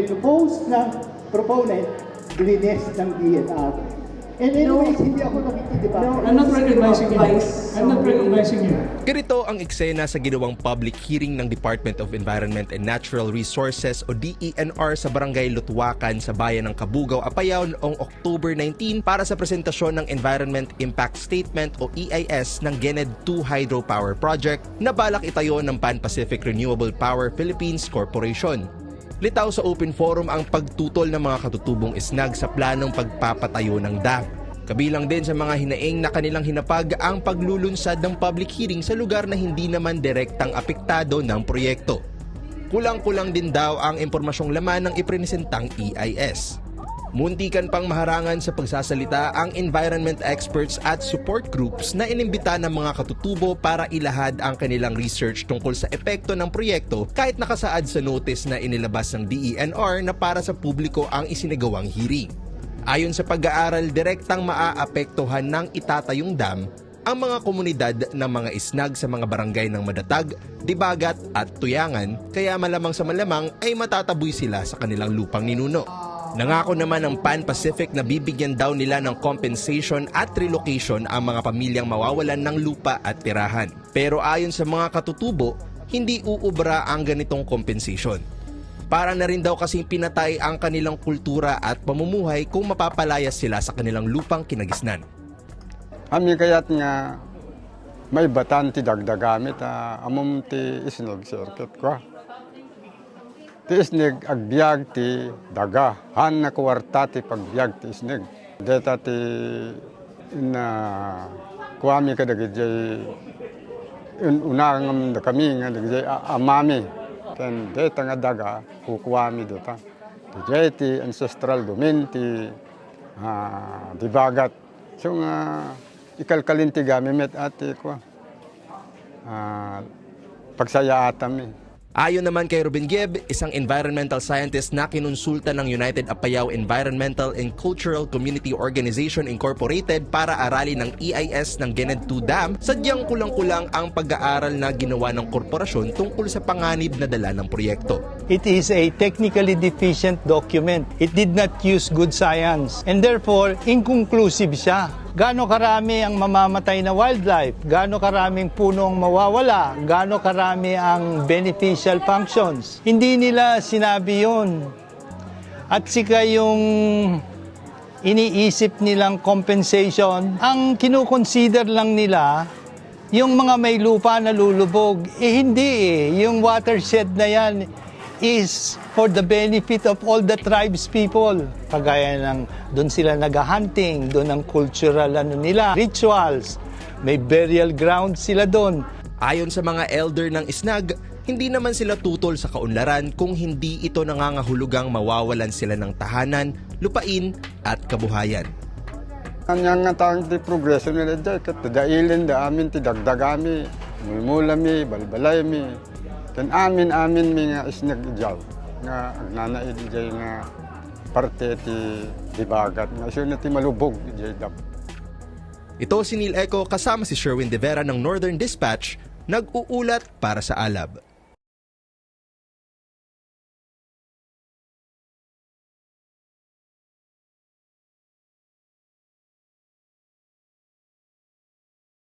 Pinupose ng proponent, linis ng DNR. And anyways, hindi ako nakikidiba. I'm not recognizing you. I'm not recognizing you. Ganito ang eksena sa ginawang public hearing ng Department of Environment and Natural Resources o DENR sa Barangay Lutwakan sa bayan ng Kabugao, Apayao noong October 19 para sa presentasyon ng Environment Impact Statement o EIS ng Gened 2 Hydropower Project na balak itayo ng Pan Pacific Renewable Power Philippines Corporation. Litaw sa open forum ang pagtutol ng mga katutubong isnag sa planong pagpapatayo ng dam. Kabilang din sa mga hinaing na kanilang hinapag ang paglulunsad ng public hearing sa lugar na hindi naman direktang apektado ng proyekto. Kulang-kulang din daw ang impormasyong laman ng iprinesentang EIS. Muntikan pang maharangan sa pagsasalita ang environment experts at support groups na inimbita ng mga katutubo para ilahad ang kanilang research tungkol sa epekto ng proyekto kahit nakasaad sa notice na inilabas ng DENR na para sa publiko ang isinagawang hearing. Ayon sa pag-aaral, direktang maaapektuhan ng itatayong dam ang mga komunidad ng mga isnag sa mga barangay ng Madatag, Dibagat at Tuyangan kaya malamang sa malamang ay matataboy sila sa kanilang lupang ninuno. Nangako naman ng Pan Pacific na bibigyan daw nila ng compensation at relocation ang mga pamilyang mawawalan ng lupa at tirahan. Pero ayon sa mga katutubo, hindi uubra ang ganitong compensation. Para na rin daw kasing pinatay ang kanilang kultura at pamumuhay kung mapapalayas sila sa kanilang lupang kinagisnan. Ami kayat nga may batan ti dagdagamit a amom ti isnog circuit ko. Ti isnig agbyag ti daga. Han na kuwarta ti pagbyag ti isnig. Deta ti na kuami ka dagijay unang kami nga dagijay amami. Ken deta nga daga kukuami dota. Dagijay ti ancestral domain ti ah, dibagat. So nga ikalkalin ti gamimet ati ko. Ah, pagsaya atam eh. Ayon naman kay Ruben Gibb, isang environmental scientist na kinonsulta ng United Apayao Environmental and Cultural Community Organization Incorporated para aralin ng EIS ng Gened 2 Dam, sadyang kulang-kulang ang pag-aaral na ginawa ng korporasyon tungkol sa panganib na dala ng proyekto. It is a technically deficient document. It did not use good science. And therefore, inconclusive siya. Gaano karami ang mamamatay na wildlife? Gaano karaming puno ang mawawala? Gaano karami ang beneficial functions? Hindi nila sinabi yun. At sika yung iniisip nilang compensation, ang kinukonsider lang nila yung mga may lupa na lulubog, eh hindi eh. Yung watershed na yan is for the benefit of all the tribes people. Kagaya ng doon sila nag-hunting, doon ang cultural ano nila, rituals, may burial ground sila doon. Ayon sa mga elder ng Isnag, hindi naman sila tutol sa kaunlaran kung hindi ito nangangahulugang mawawalan sila ng tahanan, lupain at kabuhayan. Kanya nga tawag ti progresyo nila dyan, kat dailin da amin ti dagdagami, mulmula mi, balbalay mi. Kan amin amin mi nga isnag ijaw, nga agnanaid jay nga parte ti dibagat, nga sure na ti malubog jay dap. Ito si Neil Eco kasama si Sherwin De Vera ng Northern Dispatch, nag-uulat para sa Alab.